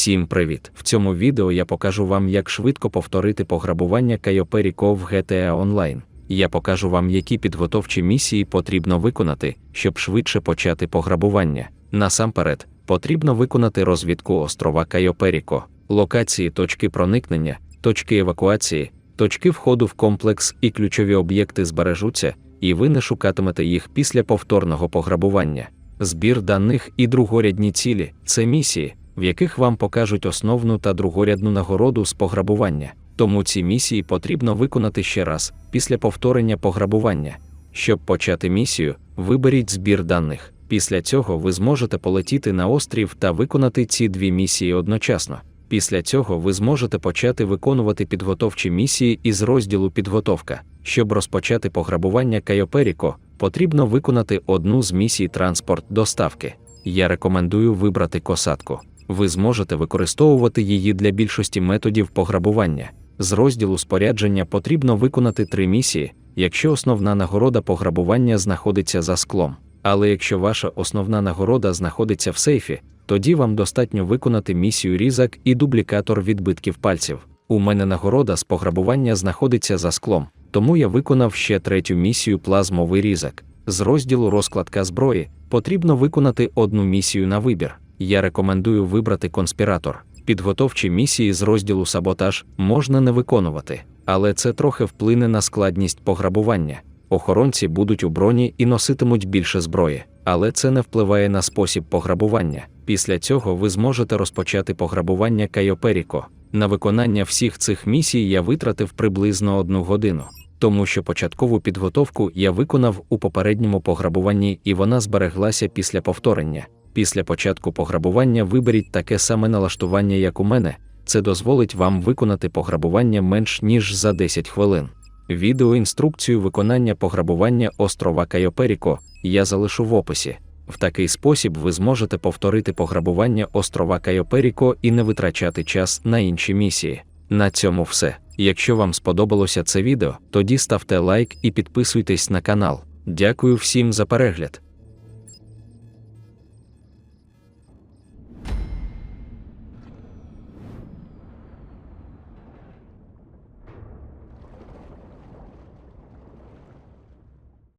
Всім привіт! В цьому відео я покажу вам, як швидко повторити пограбування Кайоперіко в GTA Online. Я покажу вам, які підготовчі місії потрібно виконати, щоб швидше почати пограбування. Насамперед, потрібно виконати розвідку острова Кайоперіко, локації точки проникнення, точки евакуації, точки входу в комплекс і ключові об'єкти збережуться, і ви не шукатимете їх після повторного пограбування. Збір даних і другорядні цілі це місії, в яких вам покажуть основну та другорядну нагороду з пограбування. Тому ці місії потрібно виконати ще раз після повторення пограбування. Щоб почати місію, виберіть збір даних. Після цього ви зможете полетіти на острів та виконати ці дві місії одночасно. Після цього ви зможете почати виконувати підготовчі місії із розділу Підготовка. Щоб розпочати пограбування Кайоперіко, потрібно виконати одну з місій транспорт доставки. Я рекомендую вибрати косатку. Ви зможете використовувати її для більшості методів пограбування. З розділу спорядження потрібно виконати три місії, якщо основна нагорода пограбування знаходиться за склом. Але якщо ваша основна нагорода знаходиться в сейфі, тоді вам достатньо виконати місію різак і дублікатор відбитків пальців. У мене нагорода з пограбування знаходиться за склом, тому я виконав ще третю місію плазмовий різак. З розділу розкладка зброї потрібно виконати одну місію на вибір. Я рекомендую вибрати конспіратор. Підготовчі місії з розділу саботаж можна не виконувати, але це трохи вплине на складність пограбування. Охоронці будуть у броні і носитимуть більше зброї, але це не впливає на спосіб пограбування. Після цього ви зможете розпочати пограбування Кайоперіко. На виконання всіх цих місій я витратив приблизно одну годину, тому що початкову підготовку я виконав у попередньому пограбуванні і вона збереглася після повторення. Після початку пограбування виберіть таке саме налаштування, як у мене, це дозволить вам виконати пограбування менш ніж за 10 хвилин. Відеоінструкцію виконання пограбування острова Кайоперіко я залишу в описі. В такий спосіб ви зможете повторити пограбування острова Кайоперіко і не витрачати час на інші місії. На цьому все. Якщо вам сподобалося це відео, тоді ставте лайк і підписуйтесь на канал. Дякую всім за перегляд.